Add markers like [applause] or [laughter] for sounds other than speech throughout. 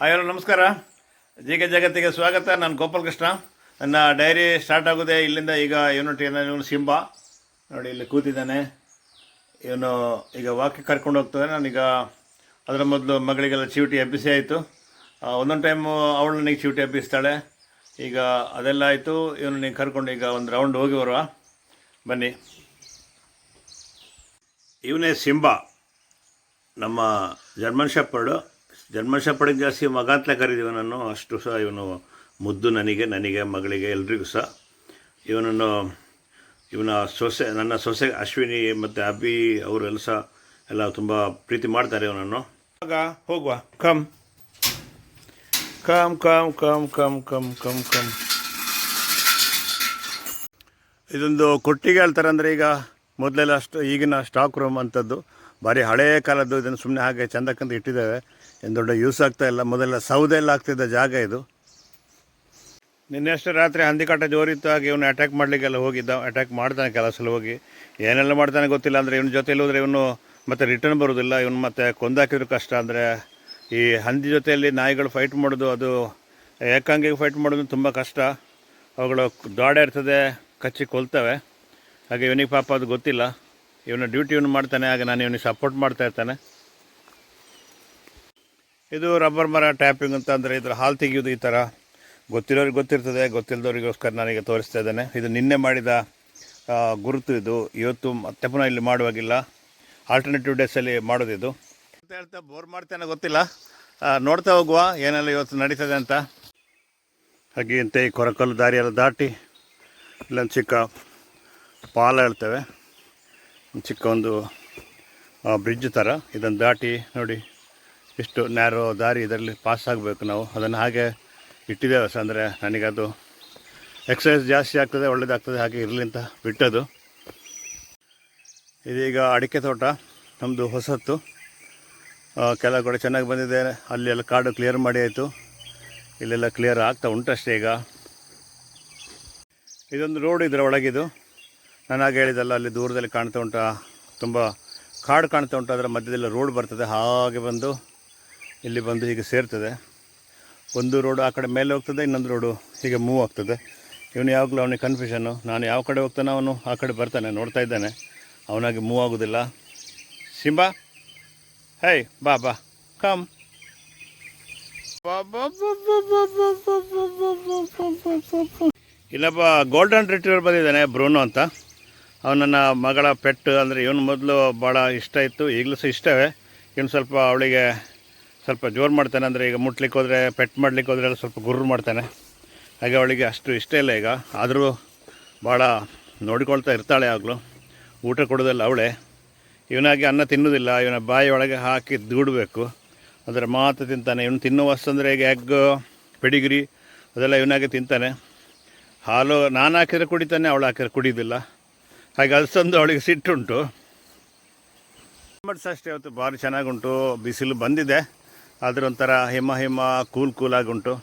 Hi ನಮಸ್ಕಾರ. K ಜಗತ್ತಿಗೆ ಸ್ವಾಗತ. ನಾನು ಗೋಪಾಲ್ ಕೃಷ್ಣ. ನನ್ನ ಡೈರಿ ಸ್ಟಾರ್ಟ್ ಆಗೋದೆ ಇಲ್ಲಿಂದ ಈಗ ಇವನು ಇವನು ಸಿಂಬ. ನೋಡಿ, ಇಲ್ಲಿ ಕೂತಿದ್ದಾನೆ. ಇವನು ಈಗ ವಾಕಿಂಗ್ ಕರ್ಕೊಂಡು ಹೋಗ್ತದೆ ನಾನೀಗ ಅದರ ಮೊದಲು ಮಗಳಿಗೆಲ್ಲ ಚೀಟಿ ಎಬ್ಬಿಸಿ ಆಯಿತು. ಒಂದೊಂದು ಟೈಮು ಅವಳು ನನಗೆ ಚೀಟಿ ಎಬ್ಬಿಸ್ತಾಳೆ ಈಗ ಅದೆಲ್ಲ ಆಯಿತು. ಇವನು ನೀವು ಕರ್ಕೊಂಡು ಈಗ ಒಂದು ರೌಂಡ್ ಹೋಗಿ ಬರುವ. ಬನ್ನಿ. ಇವನೇ ಸಿಂಬ. ನಮ್ಮ ಜರ್ಮನ್ ಶೆಪರ್ಡು. ಜರ್ಮನ್ ಪಡೆದ ಜಾಸ್ತಿ ಮಗ ಅಂತಲೇ ಕರೀತೀವಿ ನಾನು ಅಷ್ಟು ಸಹ ಇವನು ಮುದ್ದು ನನಗೆ ನನಗೆ, ಮಗಳಿಗೆ, ಎಲ್ರಿಗೂ ಸಹ. ಇವನನ್ನು, ಇವನ ಸೊಸೆ, ನನ್ನ ಸೊಸೆ ಅಶ್ವಿನಿ ಮತ್ತು ಅಭಿ ಅವರೆಲ್ಲ ಸಹ ಎಲ್ಲ ತುಂಬ ಪ್ರೀತಿ ಮಾಡ್ತಾರೆ ಇವನನ್ನು. ಆಗ ಹೋಗುವ. Come. Come come come come come come come. ಇದೊಂದು ಕೊಟ್ಟಿಗೆ ಹೇಳ್ತಾರೆ ಅಂದರೆ ಈಗ ಮೊದಲೆಲ್ಲ ಅಷ್ಟು ಈಗಿನ ಸ್ಟಾಕ್ ರೂಮ್ ಅಂಥದ್ದು ಭಾರಿ ಹಳೆಯ ಕಾಲದ್ದು ಇದನ್ನು ಸುಮ್ಮನೆ ಹಾಗೆ ಚಂದಕ್ಕಂತ ಇಟ್ಟಿದ್ದೇವೆ. ಏನು ದೊಡ್ಡ ಯೂಸ್ ಆಗ್ತಾ ಇಲ್ಲ. ಮೊದಲೆಲ್ಲ ಸೌದೆ ಎಲ್ಲ ಆಗ್ತಿದ್ದ ಜಾಗ ಇದು. ನಿನ್ನೆ ಅಷ್ಟು ರಾತ್ರಿ ಹಂದಿಕಾಟ ಜೋರಿತ್ತು. ಹಾಗೆ ಇವನು ಅಟ್ಯಾಕ್ ಮಾಡಲಿಕ್ಕೆಲ್ಲ ಹೋಗಿದ್ದ. ಅಟ್ಯಾಕ್ ಮಾಡ್ತಾನೆ ಕೆಲವು ಸಲ ಹೋಗಿ. ಏನೆಲ್ಲ ಮಾಡ್ತಾನೆ ಗೊತ್ತಿಲ್ಲ ಅಂದರೆ ಇವನ ಜೊತೆ ಹೋದರೆ ಇವನು ಮತ್ತೆ ರಿಟರ್ನ್ ಬರೋದಿಲ್ಲ. ಇವನು ಮತ್ತೆ ಕೊಂದಾಕಿದ್ರು ಕಷ್ಟ ಅಂದರೆ ಈ ಹಂದಿ ಜೊತೆಯಲ್ಲಿ ನಾಯಿಗಳು ಫೈಟ್ ಮಾಡೋದು, ಅದು ಏಕಾಂಗಿಗೆ ಫೈಟ್ ಮಾಡೋದು ತುಂಬ ಕಷ್ಟ. ಅವುಗಳು ದಾಡೆ ಇರ್ತದೆ, ಕಚ್ಚಿ ಕೊಲ್ತವೆ. ಹಾಗೆ ಇವನಿಗೆ ಪಾಪ ಅದು ಗೊತ್ತಿಲ್ಲ. ಇವನು ಡ್ಯೂಟಿ ಇವನು ಮಾಡ್ತಾನೆ. ಹಾಗೆ ನಾನು ಇವನಿಗೆ ಸಪೋರ್ಟ್ ಮಾಡ್ತಾ ಇರ್ತಾನೆ. ಇದು ರಬ್ಬರ್ ಮರ ಟ್ಯಾಪಿಂಗ್ ಅಂತ ಅಂದರೆ ಇದರ ಹಾಲು ತೆಗೆಯೋದು ಈ ಥರ ಗೊತ್ತಿರೋರಿಗೆ ಗೊತ್ತಿರ್ತದೆ ಗೊತ್ತಿಲ್ಲದವ್ರಿಗೋಸ್ಕರ ನನಗೆ ತೋರಿಸ್ತಾ ಇದ್ದೇನೆ. ಇದು ನಿನ್ನೆ ಮಾಡಿದ ಗುರುತು ಇದು. ಇವತ್ತು ಮತ್ತೆ ಪುನಃ ಇಲ್ಲಿ ಮಾಡುವಾಗಿಲ್ಲ. ಆಲ್ಟರ್ನೇಟಿವ್ ಡೇಸಲ್ಲಿ ಮಾಡೋದಿದು ಅಂತ ಹೇಳ್ತಾ ಬೋರ್ ಮಾಡ್ತೇನೆ ಗೊತ್ತಿಲ್ಲ. ನೋಡ್ತಾ ಹೋಗುವ ಏನೆಲ್ಲ ಇವತ್ತು ನಡೀತದೆ ಅಂತ. ಹಾಗೆ ಅಂತ ಈ ಕೊರಕಲ್ಲು ದಾರಿಯೆಲ್ಲ ದಾಟಿ ಇಲ್ಲೊಂದು ಚಿಕ್ಕ ಪಾಲ ಹೇಳ್ತೇವೆ. ಒಂದು ಚಿಕ್ಕ ಒಂದು ಬ್ರಿಡ್ಜ್ ಥರ ಇದನ್ನು ದಾಟಿ ನೋಡಿ. ಇಷ್ಟು ನ್ಯಾರೋ ದಾರಿ ಇದರಲ್ಲಿ ಪಾಸ್ ಆಗಬೇಕು ನಾವು. ಅದನ್ನು ಹಾಗೆ ಇಟ್ಟಿದ್ದೇವೆ ಸರ್, ಅಂದರೆ ನನಗದು ಎಕ್ಸಸೈಸ್ ಜಾಸ್ತಿ ಆಗ್ತದೆ ಒಳ್ಳೆಯದಾಗ್ತದೆ ಹಾಗೆ ಇರಲಿ ಅಂತ ಬಿಟ್ಟದು ಇದೀಗ ಅಡಿಕೆ ತೋಟ ನಮ್ಮದು ಹೊಸತ್ತು. ಕೆಲ ಕಡೆ ಚೆನ್ನಾಗಿ ಬಂದಿದೆ, ಅಲ್ಲಿ ಎಲ್ಲ ಕಾಡು ಕ್ಲಿಯರ್ ಮಾಡಿ ಆಯಿತು. ಇಲ್ಲೆಲ್ಲ ಕ್ಲಿಯರ್ ಆಗ್ತಾ ಉಂಟಷ್ಟೇ ಈಗ. ಇದೊಂದು ರೋಡ್ ಇದರ ಒಳಗಿದು. ನಾನು ಹಾಗೆ ಹೇಳಿದಲ್ಲ ಅಲ್ಲಿ ದೂರದಲ್ಲಿ ಕಾಣ್ತಾ ಉಂಟಾ ತುಂಬ ಕಾಡು ಕಾಣ್ತಾ ಉಂಟು, ಅದರ ಮಧ್ಯದಲ್ಲಿ ರೋಡ್ ಬರ್ತದೆ, ಹಾಗೆ ಬಂದು ಇಲ್ಲಿ ಬಂದು ಹೀಗೆ ಸೇರ್ತದೆ. ಒಂದು ರೋಡು ಆ ಕಡೆ ಮೇಲೆ ಹೋಗ್ತದೆ, ಇನ್ನೊಂದು ರೋಡು ಹೀಗೆ ಮೂವ್ ಆಗ್ತದೆ. ಇವನು ಯಾವಾಗಲೂ ಅವನಿಗೆ ಕನ್ಫ್ಯೂಷನ್ನು ನಾನು ಯಾವ ಕಡೆ ಹೋಗ್ತಾನೆ ಅವನು ಆ ಕಡೆ ಬರ್ತಾನೆ, ನೋಡ್ತಾ ಇದ್ದಾನೆ. ಅವನಾಗಿ ಮೂವ್ ಆಗೋದಿಲ್ಲ. ಸಿಂಬಾ, ಹೇ, ಬಾ ಬಾ ಕಮ್ ಇಲ್ಲೊಬ್ಬ ಗೋಲ್ಡನ್ ರಿಟ್ರೀವರ್ ಬಂದಿದ್ದಾನೆ ಬ್ರೂನೋ ಅಂತ. ಅವನನ್ನ ಮಗಳ ಪೆಟ್ಟು ಅಂದರೆ ಇವನು ಮೊದಲು ಭಾಳ ಇಷ್ಟ ಇತ್ತು, ಈಗಲೂ ಸಹ ಇಷ್ಟವೇ. ಇವನು ಸ್ವಲ್ಪ ಅವಳಿಗೆ ಸ್ವಲ್ಪ ಜೋರು ಮಾಡ್ತಾನೆ ಅಂದರೆ ಈಗ ಮುಟ್ಲಿಕ್ಕೆ ಹೋದರೆ ಪೆಟ್ ಮಾಡ್ಲಿಕ್ಕೆ ಹೋದರೆ ಸ್ವಲ್ಪ ಗುರ್ರು ಮಾಡ್ತಾನೆ. ಹಾಗೆ ಅವಳಿಗೆ ಅಷ್ಟು ಇಷ್ಟ ಇಲ್ಲ ಈಗ. ಆದರೂ ಭಾಳ ನೋಡಿಕೊಳ್ತಾ ಇರ್ತಾಳೆ ಆಗಲೂ. ಊಟ ಕೊಡೋದಲ್ಲ ಅವಳೆ. ಇವನಾಗಿ ಅನ್ನ ತಿನ್ನೋದಿಲ್ಲ. ಇವನ ಬಾಯಿ ಒಳಗೆ ಹಾಕಿ ದೂಡಬೇಕು. ಅದರ ಮಾತು ತಿಂತಾನೆ. ಇವನು ತಿನ್ನೋ ವಸ್ತು ಅಂದರೆ ಈಗ ಎಗ್ ಪೆಡಿಗಿರಿ ಅದೆಲ್ಲ ಇವನಾಗೆ ತಿಂತಾನೆ. ಹಾಲು ನಾನು ಹಾಕಿದ್ರೆ ಕುಡಿತಾನೆ, ಅವಳು ಹಾಕಿದ್ರೆ ಕುಡಿಯೋದಿಲ್ಲ ಹಾಗೆ ಅಲ್ಸಂದು ಅವಳಿಗೆ ಸಿಟ್ಟುಂಟು ಅಷ್ಟೇ ಇವತ್ತು ಭಾರಿ ಚೆನ್ನಾಗುಂಟು. ಬಿಸಿಲು ಬಂದಿದೆ. ಆದರೆ ಒಂಥರ ಹಿಮ ಹಿಮ, ಕೂಲ್ ಕೂಲಾಗಿ ಉಂಟು.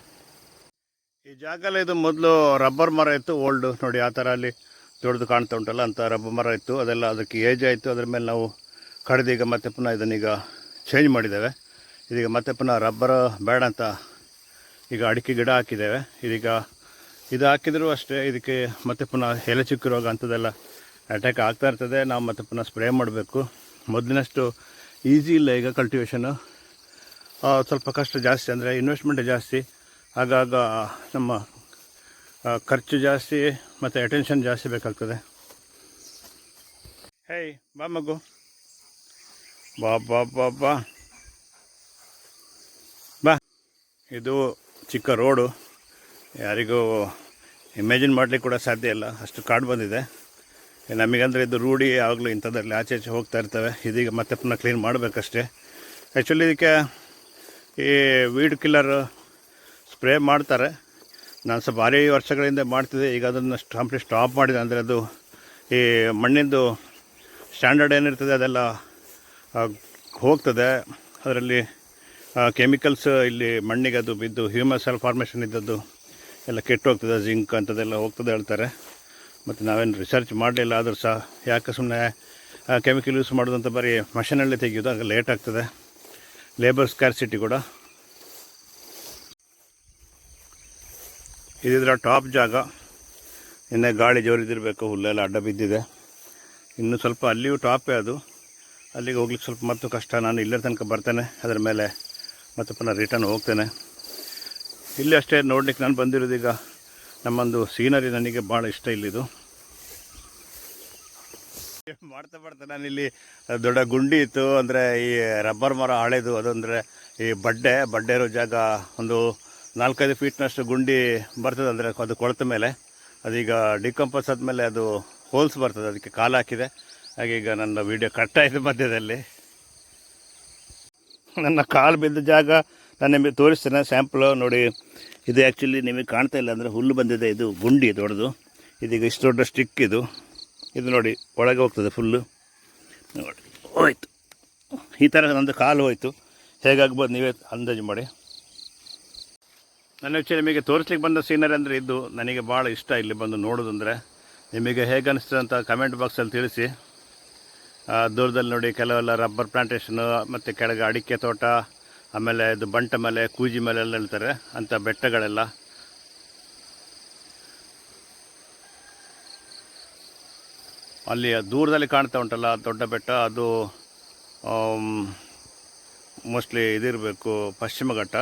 ಈ ಜಾಗದಲ್ಲಿ ಇದು ಮೊದಲು ರಬ್ಬರ್ ಮರ ಇತ್ತು ಓಲ್ಡು ನೋಡಿ, ಆ ಥರ ಅಲ್ಲಿ ದೊಡ್ಡದು ಕಾಣ್ತಾ ಉಂಟಲ್ಲ, ಅಂತ ರಬ್ಬರ್ ಮರ ಇತ್ತು. ಅದೆಲ್ಲ ಅದಕ್ಕೆ ಏಜ್ ಆಯಿತು. ಅದ್ರ ಮೇಲೆ ನಾವು ಕಡ್ದು ಈಗ ಮತ್ತೆ ಪುನಃ ಇದನ್ನೀಗ ಚೇಂಜ್ ಮಾಡಿದ್ದೇವೆ. ಇದೀಗ ಮತ್ತೆ ಪುನಃ ರಬ್ಬರ್ ಬೇಡ ಅಂತ ಈಗ ಅಡಿಕೆ ಗಿಡ ಹಾಕಿದ್ದೇವೆ. ಇದೀಗ ಇದು ಹಾಕಿದರೂ ಅಷ್ಟೇ. ಇದಕ್ಕೆ ಮತ್ತೆ ಪುನಃ ಎಲೆ ಚುಕ್ಕಿ ರೋಗ ಅಂಥದ್ದೆಲ್ಲ ಅಟ್ಯಾಕ್ ಆಗ್ತಾ ಇರ್ತದೆ. ನಾವು ಮತ್ತೆ ಪುನಃ ಸ್ಪ್ರೇ ಮಾಡಬೇಕು. ಮೊದಲಿನಷ್ಟು ಈಸಿ ಇಲ್ಲ ಈಗ ಕಲ್ಟಿವೇಷನು ಸ್ವಲ್ಪ ಕಷ್ಟ ಜಾಸ್ತಿ ಅಂದರೆ ಇನ್ವೆಸ್ಟ್ಮೆಂಟ್ ಜಾಸ್ತಿ. ಆಗಾಗ ನಮ್ಮ ಖರ್ಚು ಜಾಸ್ತಿ ಮತ್ತು ಅಟೆನ್ಷನ್ ಜಾಸ್ತಿ ಬೇಕಾಗ್ತದೆ. ಹೇಯ್ ಬಾ ಮಗು. ಬಾ ಬಾ ಬಾ ಬಾ. ಬಾ. ಇದು ಚಿಕ್ಕ ರೋಡು ಯಾರಿಗೂ ಇಮ್ಯಾಜಿನ್ ಮಾಡಲಿಕ್ಕೆ ಕೂಡ ಸಾಧ್ಯ ಇಲ್ಲ. ಅಷ್ಟು ಕಾಡು ಬಂದಿದೆ. ನಮಗಂದರೆ ಇದು ರೂಢಿ ಆಗಲೂ ಇಂಥದ್ರಲ್ಲಿ ಆಚೆ ಆಚೆ ಹೋಗ್ತಾ ಇರ್ತವೆ. ಇದೀಗ ಮತ್ತೆ ಪುನಃ ಕ್ಲೀನ್ ಮಾಡಬೇಕಷ್ಟೇ. ಆ್ಯಕ್ಚುಲಿ ಇದಕ್ಕೆ ಈ ವೀಡ್ ಕಿಲ್ಲರ್ ಸ್ಪ್ರೇ ಮಾಡ್ತಾರೆ. ನಾನು ಸ್ವಲ್ಪ ಭಾರಿ ವರ್ಷಗಳಿಂದ ಮಾಡ್ತಿದ್ದೆ, ಈಗ ಅದನ್ನು ಕಂಪ್ಲೀಟ್ ಸ್ಟಾಪ್ ಮಾಡಿದೆ. ಅಂದರೆ ಅದು ಈ ಮಣ್ಣಿಂದು ಸ್ಟ್ಯಾಂಡರ್ಡ್ ಏನಿರ್ತದೆ ಅದೆಲ್ಲ ಹೋಗ್ತದೆ. ಅದರಲ್ಲಿ ಕೆಮಿಕಲ್ಸ್ ಇಲ್ಲಿ ಮಣ್ಣಿಗೆ ಅದು ಬಿದ್ದು ಹ್ಯೂಮಸಲ್ ಫಾರ್ಮೇಷನ್ ಇದ್ದದ್ದು ಎಲ್ಲ ಕೆಟ್ಟು ಹೋಗ್ತದೆ ಜಿಂಕ್ ಅಂಥದ್ದೆಲ್ಲ ಹೋಗ್ತದೆ ಹೇಳ್ತಾರೆ. ಮತ್ತು ನಾವೇನು ರಿಸರ್ಚ್ ಮಾಡಲಿಲ್ಲ, ಆದರೂ ಸಹ ಯಾಕೆ ಸುಮ್ಮನೆ ಕೆಮಿಕಲ್ ಯೂಸ್ ಮಾಡೋದಂತ ಬರೀ ಮಷಿನಲ್ಲಿ ತೆಗೆಯೋದು ಆಗ ಲೇಟ್ ಆಗ್ತದೆ. ಲೇಬರ್ ಸ್ಕ್ಯಾರ್ ಸಿಟಿ ಕೂಡ. ಇದಿದ್ರ ಟಾಪ್ ಜಾಗ. ಇನ್ನೇ ಗಾಳಿ ಜೋರಿದಿರಬೇಕು, ಹುಲ್ಲೆಲ್ಲ ಅಡ್ಡ ಬಿದ್ದಿದೆ. ಇನ್ನೂ ಸ್ವಲ್ಪ ಅಲ್ಲಿಯೂ ಟಾಪೇ ಅದು. ಅಲ್ಲಿಗೆ ಹೋಗ್ಲಿಕ್ಕೆ ಸ್ವಲ್ಪ ಮತ್ತು ಕಷ್ಟ. ನಾನು ಇಲ್ಲೇ ತನಕ ಬರ್ತೇನೆ. ಅದರ ಮೇಲೆ ಮತ್ತು ಪುನಃ ರಿಟರ್ನ್ ಹೋಗ್ತೇನೆ. ಇಲ್ಲಿ ಅಷ್ಟೇ ನೋಡ್ಲಿಕ್ಕೆ ನಾನು ಬಂದಿರೋದೀಗ ನಮ್ಮೊಂದು ಸೀನರಿ ನನಗೆ ಭಾಳ ಇಷ್ಟ ಇಲ್ಲಿದು. ಮಾಡ್ತಾ ಮಾಡ್ತಾ ಇಲ್ಲಿ ದೊಡ್ಡ ಗುಂಡಿ ಇತ್ತು. ಅಂದರೆ ಈ ರಬ್ಬರ್ ಮರ ಹಳೇದು. ಅದಂದರೆ ಈ ಬಡ್ಡೆ ಬಡ್ಡೆ ಇರೋ ಜಾಗ ಒಂದು ನಾಲ್ಕೈದು ಫೀಟ್ನಷ್ಟು ಗುಂಡಿ ಬರ್ತದೆ. ಅಂದರೆ ಅದು ಕೊಳತ ಮೇಲೆ. ಅದೀಗ ಡಿಕಂಪೋಸ್ ಆದಮೇಲೆ ಅದು ಹೋಲ್ಸ್ ಬರ್ತದೆ. ಅದಕ್ಕೆ ಕಾಲು ಹಾಕಿದೆ. ಹಾಗೆ ಈಗ ನನ್ನ ವೀಡಿಯೋ ಆಯಿತು ಮಧ್ಯದಲ್ಲಿ. ನನ್ನ ಕಾಲು ಬಿದ್ದ ಜಾಗ ನಾನು ನಿಮಗೆ ತೋರಿಸ್ತೇನೆ. ಸ್ಯಾಂಪಲು ನೋಡಿ. ಇದು ಆ್ಯಕ್ಚುಲಿ ನಿಮಗೆ ಕಾಣ್ತಾ ಇಲ್ಲ. ಅಂದರೆ ಹುಲ್ಲು ಬಂದಿದೆ. ಇದು ಗುಂಡಿ ದೊಡ್ಡದು. ಇದೀಗ ಇಷ್ಟು ದೊಡ್ಡ ಸ್ಟಿಕ್ ಇದು. ಇದು ನೋಡಿ, ಒಳಗೆ ಹೋಗ್ತದೆ ಫುಲ್ಲು ನೋಡಿ, ಹೋಯ್ತು. ಈ ಥರ ನಂದು ಕಾಲು ಹೋಯ್ತು. ಹೇಗಾಗ್ಬೋದು ನೀವೇ ಅಂದಾಜು ಮಾಡಿ. ನನ್ನ ವಿಷಯ ನಿಮಗೆ ತೋರಿಸ್ಲಿಕ್ಕೆ ಬಂದ ಸೀನರಿ ಅಂದರೆ ಇದು ನನಗೆ ಭಾಳ ಇಷ್ಟ ಇಲ್ಲಿ ಬಂದು ನೋಡೋದಂದರೆ. ನಿಮಗೆ ಹೇಗೆ ಅನಿಸ್ತದೆ ಅಂತ ಕಮೆಂಟ್ ಬಾಕ್ಸಲ್ಲಿ ತಿಳಿಸಿ. ದೂರದಲ್ಲಿ ನೋಡಿ ಕೆಲವೆಲ್ಲ ರಬ್ಬರ್ ಪ್ಲಾಂಟೇಷನು ಮತ್ತು ಕೆಳಗೆ ಅಡಿಕೆ ತೋಟ, ಆಮೇಲೆ ಇದು ಬಂಟ ಮೇಲೆ, ಕೂಜಿ ಮೇಲೆ ಎಲ್ಲ ಹೇಳ್ತಾರೆ ಅಂಥ ಬೆಟ್ಟಗಳೆಲ್ಲ. ಅಲ್ಲಿ ದೂರದಲ್ಲಿ ಕಾಣ್ತಾ ಉಂಟಲ್ಲ ದೊಡ್ಡ ಬೆಟ್ಟ, ಅದು ಮೋಸ್ಟ್ಲಿ ಇದಿರಬೇಕು ಪಶ್ಚಿಮ ಘಟ್ಟ.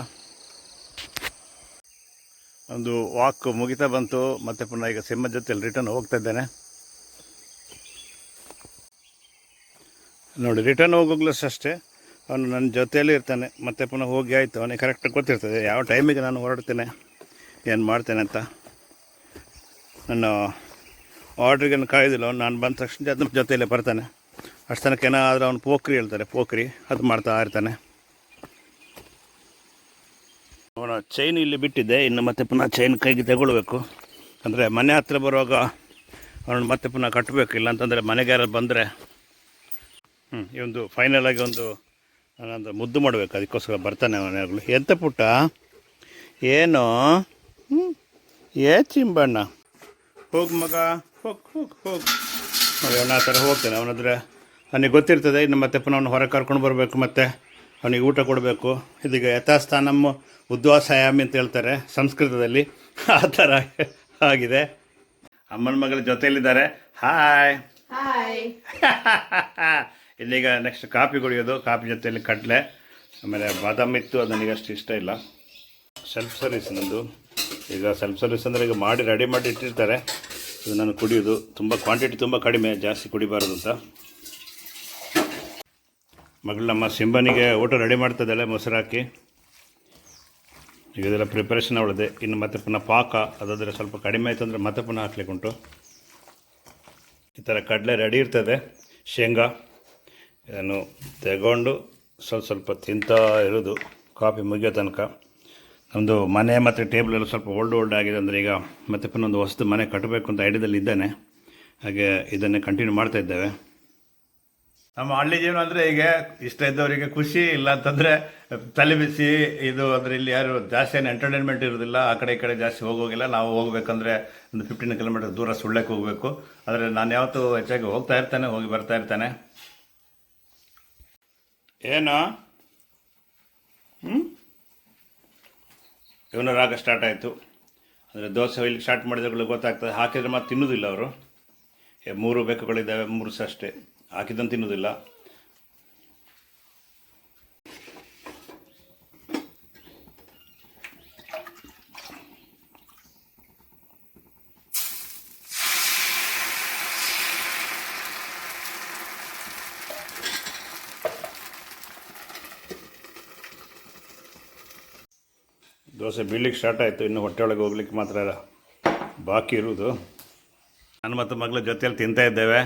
ಒಂದು ವಾಕ್ ಮುಗಿತಾ ಬಂತು, ಮತ್ತೆ ಪುನಃ ಈಗ ಸಿಂಹ ಜೊತೆಯಲ್ಲಿ ರಿಟರ್ನ್ ಹೋಗ್ತಾ ಇದ್ದೇನೆ. ನೋಡಿ ರಿಟರ್ನ್ ಹೋಗೋಗ್ಲೂ ಅಷ್ಟೇ. ಅವನು ನನ್ನ ಜೊತೆಯಲ್ಲೇ ಇರ್ತಾನೆ, ಮತ್ತೆ ಪುನಃ ಹೋಗಿ ಆಯಿತು. ಅವನಿಗೆ ಕರೆಕ್ಟಾಗಿ ಗೊತ್ತಿರ್ತದೆ. ಯಾವ ಟೈಮಿಗೆ ನಾನು ಹೊರಡ್ತೇನೆ, ಏನು ಮಾಡ್ತೇನೆ ಅಂತ. ನನ್ನ ಆರ್ಡ್ರಿಗೆ ಕಾಯ್ದಿಲ್ಲ. ಅವ್ನು ನಾನು ಬಂದ ತಕ್ಷಣ ಅದ್ರ ಜೊತೆಯಲ್ಲೇ ಬರ್ತಾನೆ. ಅಷ್ಟು ತನಕ ಏನಾದರೂ ಅವ್ನು ಪೋಖ್ರಿ ಹೇಳ್ತಾರೆ. ಪೋಖ್ರಿ ಅದು ಮಾಡ್ತಾ ಇರ್ತಾನೆ. ಅವನ ಚೈನ್ ಇಲ್ಲಿ ಬಿಟ್ಟಿದ್ದೆ. ಇನ್ನು ಮತ್ತೆ ಪುನಃ ಚೈನ್ ಕೈಗೆ ತಗೊಳ್ಬೇಕು. ಅಂದರೆ ಮನೆ ಹತ್ರ ಬರುವಾಗ ಅವನು ಮತ್ತೆ ಪುನಃ ಕಟ್ಟಬೇಕು ಇಲ್ಲ ಅಂತಂದರೆ ಮನೆಗೆ ಯಾರು ಬಂದರೆ ಹ್ಞೂ ಈ ಒಂದು ಫೈನಲ್ ಆಗಿ ಒಂದು ನಾನೊಂದು ಮುದ್ದು ಮಾಡಬೇಕು. ಅದಕ್ಕೋಸ್ಕರ ಬರ್ತಾನೆ ಅವನಾಗಲು ಎಂತ ಪುಟ್ಟ? ಏನು? ಹ್ಞೂ ಏ ಚಿಂಬಣ್ಣ. ಹೋಗು ಮಗ. ಹೋಗಿ ಹೋಗಿ ಹೋಗಿ. ನೋಡಿ ಅವನ ಆ ಥರ ಹೋಗ್ತಾನೆ. ಅವನದ್ರೆ ನನಗೆ ಗೊತ್ತಿರ್ತದೆ ಇನ್ನು ಮತ್ತೆ ಪುನಃ ಅವನು ಹೊರಗೆ ಕರ್ಕೊಂಡು ಬರಬೇಕು ಮತ್ತು ಅವನಿಗೆ ಊಟ ಕೊಡಬೇಕು. ಇದೀಗ ಯಥಾಸ್ಥಾನಮ್ಮ ಉದ್ವಾಸಾಯಾಮಿ ಅಂತ ಹೇಳ್ತಾರೆ ಸಂಸ್ಕೃತದಲ್ಲಿ. ಆ ಥರ ಆಗಿದೆ. ಅಮ್ಮನ ಮಗಳ ಜೊತೆಯಲ್ಲಿದ್ದಾರೆ. ಹಾಯ್ ಹಾಯ್ [laughs] ಇಲ್ಲೀಗ ನೆಕ್ಸ್ಟ್ ಕಾಫಿ ಕುಡಿಯೋದು ಕಾಫಿ ಜೊತೆಯಲ್ಲಿ ಕಡಲೆ ಆಮೇಲೆ ಬಾದಾಮಿ ಇತ್ತು ಅದು ನನಗೆ ಅಷ್ಟು ಇಷ್ಟ ಇಲ್ಲ. ಸೆಲ್ಫ್ ಸರ್ವಿಸ್ ನಂದು. ಈಗ ಸೆಲ್ಫ್ ಸರ್ವಿಸ್ ಅಂದರೆ ಈಗ ಮಾಡಿ ರೆಡಿ ಮಾಡಿ ಇಟ್ಟಿರ್ತಾರೆ. ಇದು ನಾನು ಕುಡಿಯೋದು. ತುಂಬ ಕ್ವಾಂಟಿಟಿ ತುಂಬ ಕಡಿಮೆ, ಜಾಸ್ತಿ ಕುಡಿಬಾರ್ದು ಅಂತ. ಮಗಳು ನಮ್ಮ ಸಿಂಬನಿಗೆ ಊಟ ರೆಡಿ ಮಾಡ್ತದಲ್ಲ ಮೊಸರು ಹಾಕಿ. ಈಗ ಇದೆಲ್ಲ ಪ್ರಿಪರೇಷನ್ ಅವಳದೆ. ಇನ್ನು ಮತ್ತೆ ಪುನಃ ಪಾಕ, ಅದಾದರೆ ಸ್ವಲ್ಪ ಕಡಿಮೆ ಆಯಿತು ಅಂದರೆ ಮತ್ತೆ ಪುನಃ ಹಾಕ್ಲಿಕ್ಕೆ ಉಂಟು. ಈ ಥರ ಕಡಲೆ ರೆಡಿ ಇರ್ತದೆ. ಶೇಂಗಾ ಇದನ್ನು ತಗೊಂಡು ಸ್ವಲ್ಪ ಸ್ವಲ್ಪ ತಿಂತಾ ಇರೋದು. ಕಾಫಿ ಮುಗಿಯೋ ತನಕ. ನಮ್ಮದು ಮನೆ ಮತ್ತು ಟೇಬಲ್ ಎಲ್ಲ ಸ್ವಲ್ಪ ಓಲ್ಡ್ ಓಲ್ಡ್ ಆಗಿದೆ ಅಂದರೆ ಈಗ ಮತ್ತೆ ಪುನಃ ಒಂದು ಹೊಸದು ಮನೆ ಕಟ್ಟಬೇಕು ಅಂತ ಐಡಿಯಾದಲ್ಲಿ ಇದ್ದಾನೆ. ಹಾಗೆ ಇದನ್ನೇ ಕಂಟಿನ್ಯೂ ಮಾಡ್ತಾ ಇದ್ದೇವೆ. ನಮ್ಮ ಹಳ್ಳಿ ಜೀವನ ಅಂದರೆ ಈಗ ಇಷ್ಟ ಇದ್ದವರಿಗೆ ಖುಷಿ ಇಲ್ಲ ಅಂತಂದರೆ ತಲೆ ಬಿಸಿ ಇದು ಅಂದರೆ ಇಲ್ಲಿ ಯಾರು ಜಾಸ್ತಿ ಏನು ಎಂಟರ್ಟೈನ್ಮೆಂಟ್ ಇರೋದಿಲ್ಲ ಆ ಕಡೆ ಈ ಕಡೆ ಜಾಸ್ತಿ ಹೋಗೋಗಿಲ್ಲ. ನಾವು ಹೋಗ್ಬೇಕಂದ್ರೆ ಒಂದು ಫಿಫ್ಟೀನ್ ಕಿಲೋಮೀಟರ್ ದೂರ ಸುಳ್ಳಕ್ಕೆ ಹೋಗಬೇಕು. ಆದರೆ ನಾನು ಯಾವತ್ತೂ ಹೆಚ್ಚಾಗಿ ಹೋಗ್ತಾ ಇರ್ತಾನೆ ಹೋಗಿ ಬರ್ತಾ ಇರ್ತಾನೆ. ಏನು? ಹ್ಞೂ ಇವನ ರಾಗ ಸ್ಟಾರ್ಟ್ ಆಯಿತು. ಅಂದರೆ ದೋಸೆ ಹೊಯ್ಲಿಕ್ಕೆ ಸ್ಟಾರ್ಟ್ ಮಾಡಿದಾಗಲೂ ಗೊತ್ತಾಗ್ತದೆ. ಹಾಕಿದ್ರೆ ಮತ್ತೆ ತಿನ್ನೋದಿಲ್ಲ ಅವರು. ಮೂರು ಬೆಕ್ಕುಗಳಿದ್ದಾವೆ ಮೂರು ಸಹ ಅಷ್ಟೇ ಹಾಕಿದಂತ ತಿನ್ನೋದಿಲ್ಲ. ದೋಸೆ ಬೀಳ್ಲಿಕ್ಕೆ ಸ್ಟಾರ್ಟ್ ಆಯಿತು. ಇನ್ನು ಹೊಟ್ಟೆ ಒಳಗೆ ಹೋಗ್ಲಿಕ್ಕೆ ಮಾತ್ರ ಬಾಕಿ ಇರುವುದು. ನಾನು ಮತ್ತು ಮಗಳ ಜೊತೆಯಲ್ಲಿ ತಿಂತಾ ಇದ್ದೇವೆ.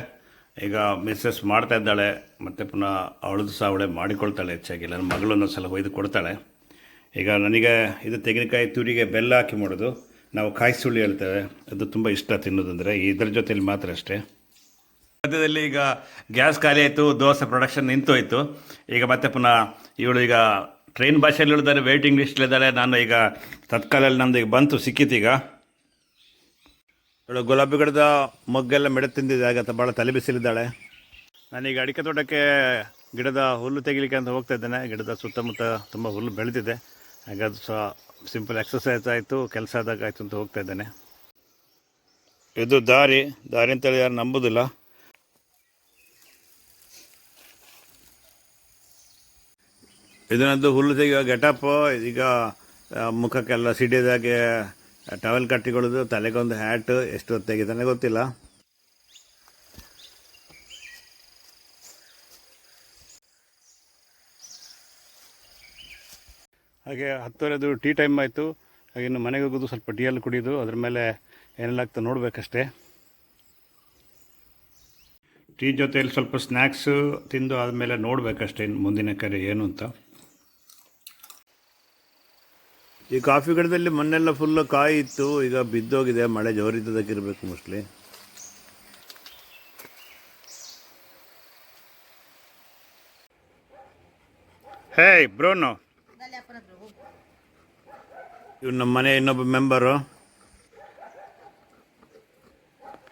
ಈಗ ಮಿಸ್ಸಸ್ ಮಾಡ್ತಾ ಇದ್ದಾಳೆ. ಮತ್ತು ಪುನಃ ಅವಳದು ಸಹ ಅವಳೆ ಮಾಡಿಕೊಳ್ತಾಳೆ ಹೆಚ್ಚಾಗಿ. ನನ್ನ ಮಗಳನ್ನ ಸಲ ಒಯ್ದು ಕೊಡ್ತಾಳೆ. ಈಗ ನನಗೆ ಇದು ತೆಂಗಿನಕಾಯಿ ತುರಿಗೆ ಬೆಲ್ಲ ಹಾಕಿ ಮಾಡೋದು. ನಾವು ಕಾಯಿ ಸುಳ್ಳಿ ಹೇಳ್ತೇವೆ. ಅದು ತುಂಬ ಇಷ್ಟ ತಿನ್ನೋದಂದರೆ ಇದರ ಜೊತೆಯಲ್ಲಿ ಮಾತ್ರ ಅಷ್ಟೇ. ಮಧ್ಯದಲ್ಲಿ ಈಗ ಗ್ಯಾಸ್ ಖಾಲಿ ಆಯಿತು. ದೋಸೆ ಪ್ರೊಡಕ್ಷನ್ ನಿಂತೋಯ್ತು. ಈಗ ಮತ್ತೆ ಪುನಃ ಇವಳು ಈಗ ಟ್ರೈನ್ ಭಾಷೆಯಲ್ಲಿ ಹೇಳಿದ್ದಾರೆ ವೇಟಿಂಗ್ ಇದ್ದಾರೆ ನಾನು ಈಗ ತತ್ಕಾಲಲ್ಲಿ ನಮ್ಮದು ಈಗ ಬಂತು ಸಿಕ್ಕಿತೀಗ ಇವಳು ಗುಲಾಬಿ ಗಿಡದ ಮೊಗ್ಗೆಲ್ಲ ಮೆಡೆ ತಿಂದಿದೆ ಆಗತ್ತೆ ಭಾಳ ತಲೆ ಬಿಸಿಲಿದ್ದಾಳೆ. ನಾನೀಗ ಅಡಿಕೆ ತೋಟಕ್ಕೆ ಗಿಡದ ಹುಲ್ಲು ತೆಗಿಲಿಕ್ಕೆ ಅಂತ ಹೋಗ್ತಾ ಇದ್ದೇನೆ. ಗಿಡದ ಸುತ್ತಮುತ್ತ ತುಂಬ ಹುಲ್ಲು ಬೆಳೆದಿದೆ. ಹಾಗೆ ಅದು ಸಹ ಸಿಂಪಲ್ ಎಕ್ಸಸೈಸ್ ಆಯಿತು ಕೆಲಸ ಆದಾಗ ಆಯಿತು ಅಂತ ಹೋಗ್ತಾ ಇದ್ದೇನೆ. ಇದು ದಾರಿ. ದಾರಿ ಅಂತೇಳಿ ಯಾರು ನಂಬೋದಿಲ್ಲ. ಇದು ನನ್ನದು ಹುಲ್ಲು ತೆಗೆಯುವ ಗೆಟಪ್, ಈಗ ಮುಖಕ್ಕೆಲ್ಲ ಸಿಡಿದಾಗೆ ಟವೆಲ್ ಕಟ್ಟಿಕೊಳ್ಳೋದು, ತಲೆಗೊಂದು ಹ್ಯಾಟ್ ಎಷ್ಟು ಹೊತ್ತು ತೆಗಿತಾನೆ ಗೊತ್ತಿಲ್ಲ. ಹಾಗೆ ಹತ್ತುವರೆದು ಟೀ ಟೈಮ್ ಆಯಿತು. ಹಾಗೆ ಇನ್ನು ಮನೆಗೆ ಹೋಗೋದು ಸ್ವಲ್ಪ ಟೀ ಅಲ್ಲಿ ಕುಡಿಯೋದು ಅದ್ರ ಮೇಲೆ ಏನೆಲ್ಲ ಆಗ್ತದೆ ನೋಡಬೇಕಷ್ಟೇ. ಟೀ ಜೊತೆಯಲ್ಲಿ ಸ್ವಲ್ಪ ಸ್ನ್ಯಾಕ್ಸು ತಿಂದು ಆದಮೇಲೆ ನೋಡಬೇಕಷ್ಟೇ ಮುಂದಿನ ಕರೆ ಏನು ಅಂತ. ಈ ಕಾಫಿ ಗಿಡದಲ್ಲಿ ಮೊನ್ನೆಲ್ಲ ಫುಲ್ಲು ಕಾಯಿ ಇತ್ತು ಈಗ ಬಿದ್ದೋಗಿದೆ, ಮಳೆ ಜೋರಿದ್ದದಕ್ಕಿರಬೇಕು ಮೋಸ್ಟ್ಲಿ ಹೇ ಬ್ರೋನು ಇವ್ ನಮ್ಮ ಮನೆ ಇನ್ನೊಬ್ಬ ಮೆಂಬರು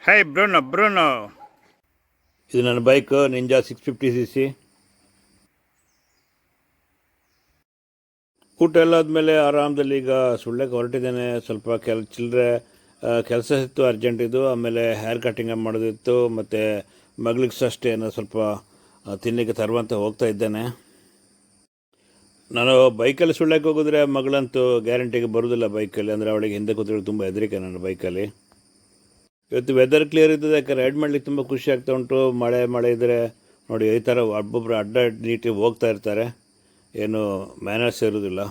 ಹೇ ಬ್ರೋನೋ ಬ್ರೋನೋ ಇದು ನನ್ನ bike Ninja six fifty C C ಊಟ ಎಲ್ಲ ಆದಮೇಲೆ ಆರಾಮದಲ್ಲಿ ಈಗ ಸುಳ್ಳೆಗೆ ಹೊರಟಿದ್ದೇನೆ. ಸ್ವಲ್ಪ ಕೆಲ ಚಿಲ್ಲರೆ ಕೆಲಸ ಇತ್ತು ಅರ್ಜೆಂಟ್ ಇದು ಆಮೇಲೆ ಹೇರ್ ಕಟಿಂಗ್ ಮಾಡೋದಿತ್ತು. ಮತ್ತು ಮಗಳಿಗೆ ಸಹ ಅಷ್ಟೇ ಏನೋ ಸ್ವಲ್ಪ ತಿನ್ನಲಿಕ್ಕೆ ತರುವಂತ ಹೋಗ್ತಾ ಇದ್ದೇನೆ. ನಾನು ಬೈಕಲ್ಲಿ ಸುಳ್ಳಕ್ಕೆ ಹೋಗಿದ್ರೆ ಮಗಳಂತೂ ಗ್ಯಾರಂಟಿಗೆ ಬರೋದಿಲ್ಲ ಬೈಕಲ್ಲಿ. ಅಂದರೆ ಅವಳಿಗೆ ಹಿಂದೆ ಕೂತ್ಕೊಳ್ಳಿ ತುಂಬ ಹೆದರಿಕೆ ನಾನು ಬೈಕಲ್ಲಿ. ಇವತ್ತು ವೆದರ್ ಕ್ಲಿಯರ್ ಇದ್ದದೆ ಯಾಕೆ ರೈಡ್ ಮಾಡ್ಲಿಕ್ಕೆ ತುಂಬ ಖುಷಿ ಆಗ್ತಾ ಉಂಟು. ಮಳೆ ಮಳೆ ಇದ್ದರೆ ನೋಡಿ ಈ ಥರ ಒಬ್ಬೊಬ್ಬರು ಅಡ್ಡ ನೀಟಿಗೆ ಹೋಗ್ತಾ ಇರ್ತಾರೆ. ಏನು ಮ್ಯಾನರ್ಸ್ ಇರೋದಿಲ್ಲ.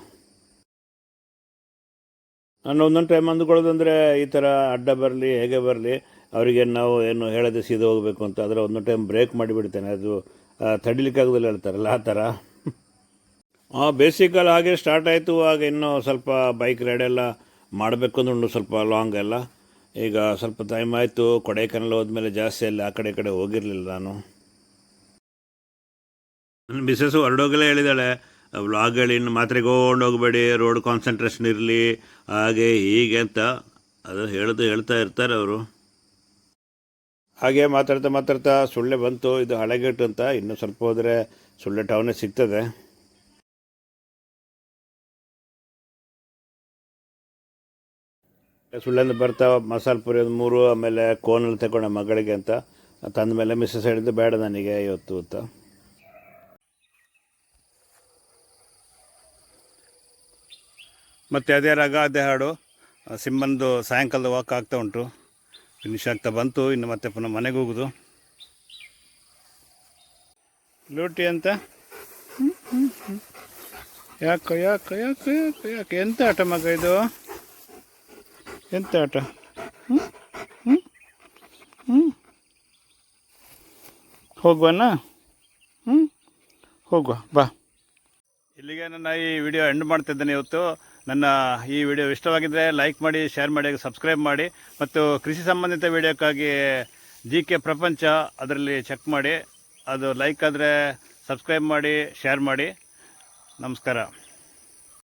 ನಾನು ಒಂದೊಂದು ಟೈಮ್ ಅಂದ್ಕೊಳ್ಳೋದಂದರೆ ಈ ಥರ ಅಡ್ಡ ಬರಲಿ, ಹೇಗೆ ಬರಲಿ ಅವರಿಗೆ ನಾವು ಏನು ಹೇಳದೆ ಸೀದಾ ಹೋಗಬೇಕು ಅಂತ ಆದರೆ ಒಂದೊಂದು ಟೈಮ್ ಬ್ರೇಕ್ ಮಾಡಿಬಿಡ್ತೇನೆ. ಅದು ತಡಿಲಿಕ್ಕೆ ತಡಿಲಿಕ್ಕಾಗೋದಿಲ್ಲ ಹೇಳ್ತಾರಲ್ಲ, ಆ ಥರ ಹಾಂ ಬೇಸಿಕಲ್ಲಿ ಹಾಗೆ ಸ್ಟಾರ್ಟ್ ಆಯಿತು, ಆಗ ಇನ್ನೂ ಸ್ವಲ್ಪ ಬೈಕ್ ರೈಡೆಲ್ಲ ಮಾಡಬೇಕು ಅಂದ್ರೆ ಸ್ವಲ್ಪ ಲಾಂಗ್ ಎಲ್ಲ. ಈಗ ಸ್ವಲ್ಪ ಟೈಮ್ ಆಯಿತು, ಕೊಡೈಕನಲ್ ಹೋದ್ಮೇಲೆ ಜಾಸ್ತಿ ಅಲ್ಲಿ ಆ ಕಡೆ ಕಡೆ ಹೋಗಿರಲಿಲ್ಲ ನಾನು. ನನ್ನ ಮಿಸ್ಸಸ್ಸು ಹೊರಡೋಗಲೇ ಹೇಳಿದಾಳೆ ವ್ಲಾಗ್ ಹೇಳಿ ಇನ್ನು ಮಾತ್ರೆಗೊಂಡು ಹೋಗಬೇಡಿ ರೋಡ್ ಕಾನ್ಸಂಟ್ರೇಷನ್ ಇರಲಿ. ಹಾಗೆ ಹೀಗೆ ಅಂತ ಅದು ಹೇಳ್ದು ಹೇಳ್ತಾ ಇರ್ತಾರೆ ಅವರು. ಹಾಗೆ ಮಾತಾಡ್ತಾ ಮಾತಾಡ್ತಾ ಸುಳ್ಳೆ ಬಂತು, ಇದು ಹಳೆಗೇಟು ಅಂತ. ಇನ್ನೂ ಸ್ವಲ್ಪ ಹೋದರೆ ಸುಳ್ಳೆ ಟೌನೇ ಸಿಗ್ತದೆ. ಸುಳ್ಳೆಂದ ಬರ್ತಾ, ಮಸಾಲೆ ಪುರಿ ಒಂದು ಮೂರು, ಆಮೇಲೆ ಕೋನಲ್ಲಿ ತಗೊಂಡೆ ಮಗಳಿಗೆ ಅಂತ. ತಂದ ಮೇಲೆ ಮಿಸ್ಸಸ್ ಹೇಳಿದ್ದು ಬೇಡ ನನಗೆ ಇವತ್ತು ಅಂತ. ಮತ್ತು ಅದೇ ರಾಗ, ಅದೇ ಹಾಡು ಸಿಂಬಂದು ಸಾಯಂಕಾಲದ ವಾಕ್ ಆಗ್ತಾ ಉಂಟು. ಫಿನಿಶ್ ಆಗ್ತಾ ಬಂತು, ಇನ್ನು ಮತ್ತೆ ಪುನಃ ಮನೆಗೆ ಹೋಗೋದು. ಲೂಟಿ ಅಂತ. ಯಾಕೋ ಯಾಕೋ ಯಾಕೋ ಯಾಕೋ, ಯಾಕೆ, ಎಂತ ಆಟ ಮಗ ಇದು? ಎಂತ ಆಟ? ಹ್ಞೂ ಹ್ಞೂ ಹ್ಞೂ ಹೋಗುವ, ಬಾ. ಇಲ್ಲಿಗೆ ನನ್ನ ಈ ವಿಡಿಯೋ ಎಂಡ್ ಮಾಡ್ತಿದ್ದೇನೆ ಇವತ್ತು. ನನ್ನ ಈ ವಿಡಿಯೋ ಇಷ್ಟವಾಗಿದ್ದರೆ ಲೈಕ್ ಮಾಡಿ, ಶೇರ್ ಮಾಡಿ, ಸಬ್ಸ್ಕ್ರೈಬ್ ಮಾಡಿ ಮತ್ತು ಕೃಷಿ ಸಂಬಂಧಿತ ವಿಡಿಯೋಕ್ಕಾಗಿ ಜಿ ಕೆ ಪ್ರಪಂಚ ಅದರಲ್ಲಿ ಚೆಕ್ ಮಾಡಿ. ಅದು ಲೈಕ್ ಆದರೆ ಸಬ್ಸ್ಕ್ರೈಬ್ ಮಾಡಿ, ಶೇರ್ ಮಾಡಿ. ನಮಸ್ಕಾರ.